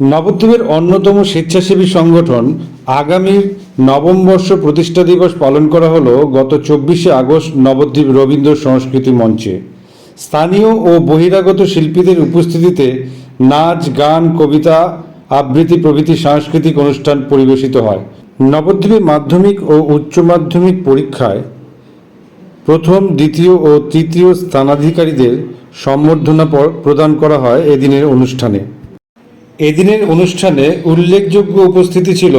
নবদ্বীপের অন্যতম স্বেচ্ছাসেবী সংগঠন আগামীর নবম বর্ষ প্রতিষ্ঠা দিবস পালন করা হলো গত চব্বিশে আগস্ট নবদ্বীপ রবীন্দ্র সংস্কৃতি মঞ্চে। স্থানীয় ও বহিরাগত শিল্পীদের উপস্থিতিতে নাচ, গান, কবিতা, আবৃত্তি প্রভৃতি সাংস্কৃতিক অনুষ্ঠান পরিবেশিত হয়। নবদ্বীপে মাধ্যমিক ও উচ্চ মাধ্যমিক পরীক্ষায় প্রথম, দ্বিতীয় ও তৃতীয় স্থানাধিকারীদের সম্বর্ধনা প্রদান করা হয় এদিনের অনুষ্ঠানে। এদিনের অনুষ্ঠানে উল্লেখযোগ্য উপস্থিতি ছিল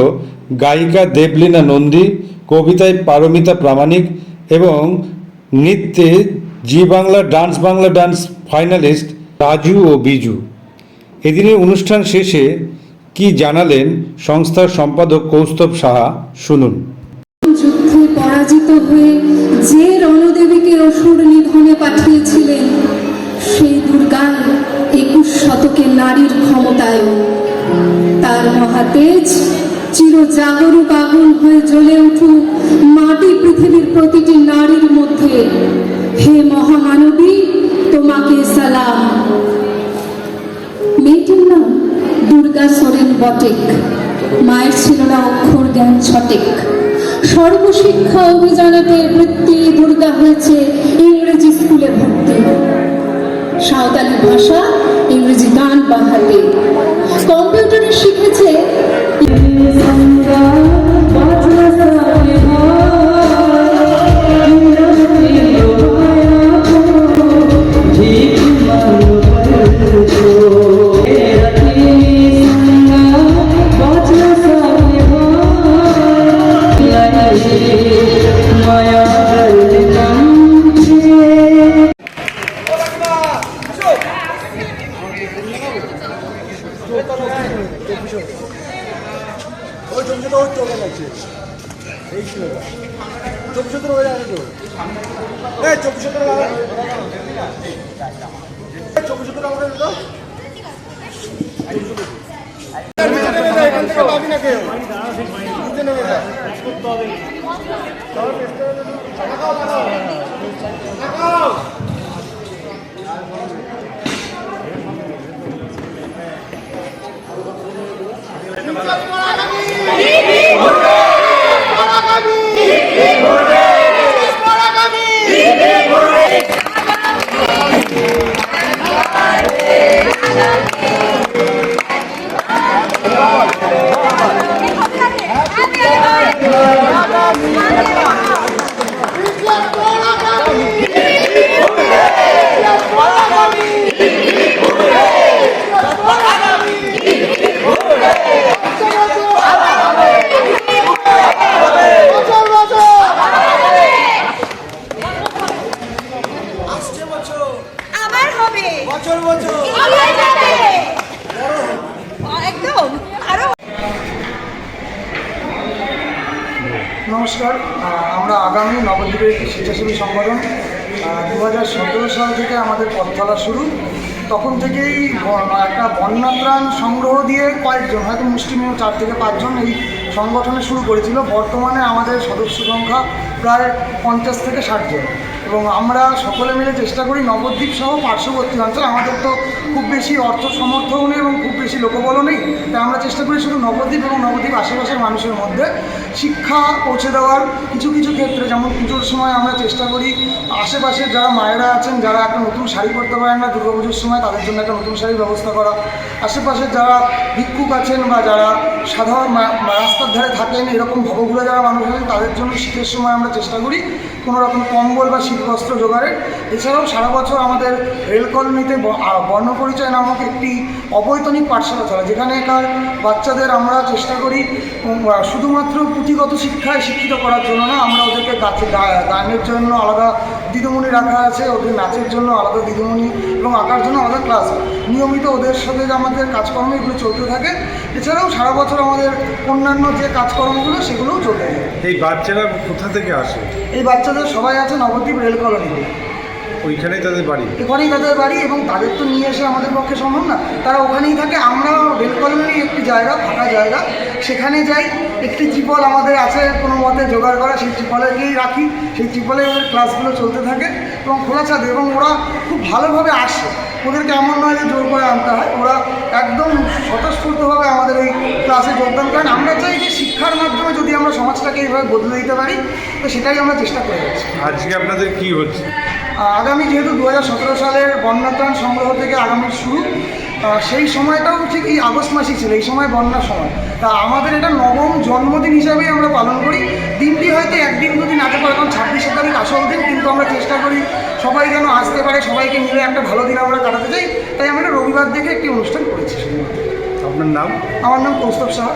গায়িকা দেবলীনা নন্দী, কবিতায় পারমিতা প্রামাণিক এবং নৃত্যে Zee Bangla dance Bangla dance finalist Raju ও বিজু। এদিনের অনুষ্ঠান শেষে কি জানালেন সংস্থার সম্পাদক কৌস্তব সাহা, শুনুন। যুদ্ধে পরাজিত হয়ে যে রণদেবীকে অসুর নিধনে একুশ নারীর ক্ষমতায় তার মহাতেজ চির জাগরুক আগুন হয়ে জ্বলে উঠুক মাটি পৃথিবীর প্রতিটি নারীর মধ্যে। হে মহামানবী, তোমাকে সালাম। মেয়েটির নাম দুর্গা সোরেন বটেক। মায়ের ছিল না অক্ষর জ্ঞান ছটেক সর্বশিক্ষা অভিযানেতে বৃত্তি দুর্গা হয়েছে ইংরেজি স্কুলে ভর্তি। সাঁওতালি ভাষা ইংরেজি ওই চব্বিশটা ওই চলে যাচ্ছে এই ছিল চব্বিশটা হয়ে যাবে তো? এই চব্বিশটা চব্বিশটা আমাদের তো এখান থেকে পাবি বছর। আবার হবে। বছর বছর। যাবে একদম। আরও নমস্কার। আমরা আগামী নবদ্বীপের একটি স্বেচ্ছাসেবী সংগঠন দু হাজার সতেরো সাল থেকে আমাদের পথ চলা শুরু। তখন থেকেই একটা বন্যাত্রাণ সংগ্রহ দিয়ে কয়েকজন হয়তো মুষ্টিমেয় চার থেকে পাঁচজন এই সংগঠনে শুরু করেছিল। বর্তমানে আমাদের সদস্য সংখ্যা প্রায় পঞ্চাশ থেকে ষাট জন। এবং আমরা সকলে মিলে চেষ্টা করি নবদ্বীপ সহ পার্শ্ববর্তী অঞ্চল, আমাদের তো খুব বেশি অর্থ সমর্থও নেই এবং খুব বেশি লোকবলও নেই, তাই আমরা চেষ্টা করি শুধু নবদ্বীপ এবং নবদ্বীপ আশেপাশের মানুষের মধ্যে শিক্ষা পৌঁছে দেওয়ার কিছু কিছু ক্ষেত্রে। যেমন পুজোর সময় আমরা চেষ্টা করি আশেপাশের যারা মায়েরা আছেন, যারা একটা নতুন শাড়ি পরতে পারেন না দুর্গাপুজোর সময়, তাদের জন্য একটা নতুন শাড়ির ব্যবস্থা করা। আশেপাশের যারা ভিক্ষুক আছেন বা যারা সাধারণ রাস্তার ধারে থাকেন, এরকম ভবঘুরে যারা মানুষ আছেন, তাদের জন্য শীতের সময় আমরা চেষ্টা করি। কোনো রকম কম্বল বা শীতবস্ত্র জোগাড়ের। এছাড়াও সারা বছর আমাদের রেল পরিচয় বর্ণপরিচয় নামক একটি অবৈতনিক পাঠশালা চলে যেখানেকার বাচ্চাদের আমরা চেষ্টা করি শুধুমাত্র পুঁথিগত শিক্ষায় শিক্ষিত করার জন্য না, আমরা ওদেরকে গাছে গানের জন্য আলাদা দিদিমণি রাখা আছে ওদের নাচের জন্য আলাদা দিদিমণি এবং আঁকার জন্য আলাদা ক্লাস। নিয়মিত ওদের সাথে যে আমাদের কাজকর্ম এগুলো চলতে থাকে। এছাড়াও সারা বছর আমাদের অন্যান্য যে কাজকর্মগুলো সেগুলোও চলতে থাকে। এই বাচ্চারা কোথা থেকে আসে? এই বাচ্চাদের সবাই আছে নবদ্বীপ রেল কলোনিতে। ওইখানেই তাদের বাড়ি। ওখানেই তাদের বাড়ি এবং তাদের তো নিয়ে এসে আমাদের পক্ষে সম্ভব না। তারা ওখানেই থাকে। আমরা রেল কলোনির একটি জায়গা ফাঁকা জায়গা। সেখানে যাই। একটি ত্রিপল আমাদের আছে কোনো মতে জোগাড় করা। সেই ত্রিপলে গিয়েই রাখি। সেই ত্রিপলে ক্লাসগুলো চলতে থাকে এবং খোলা ছাদে এবং ওরা খুব ভালোভাবে আসে। ওদেরকে এমন নয় যে জোর করে আনতে হয়। ওরা একদম স্বতঃস্ফূর্তভাবে আমাদের এই ক্লাসে যোগদান করেন। আমরা চাই যে শিক্ষার মাধ্যমে যদি আমরা সমাজটাকে এইভাবে বদলে দিতে পারি তো সেটাই আমরা চেষ্টা করে যাচ্ছি। আজকে আপনাদের কি হচ্ছে? আগামী যেহেতু দু হাজার সতেরো সালের বন্যাত্রাণ সংগ্রহ থেকে আগামীর শুরু সেই সময়টাও ঠিক এই আগস্ট মাসই ছিল এই সময় বন্যার সময়। তা আমাদের এটা নবম জন্মদিন হিসাবেই আমরা পালন করি। দিনটি হয়তো একদিন দুদিন আগে পারে কারণ ছাব্বিশে তারিখ আসল দিন কিন্তু আমরা চেষ্টা করি সবাই যেন আসতে পারে সবাইকে মিলে একটা ভালো দিন আমরা কাটাতে চাই। তাই আমরা রবিবার দেখে একটি অনুষ্ঠান করেছি। আপনার নাম? আমার নাম কৌস্তব সাহা।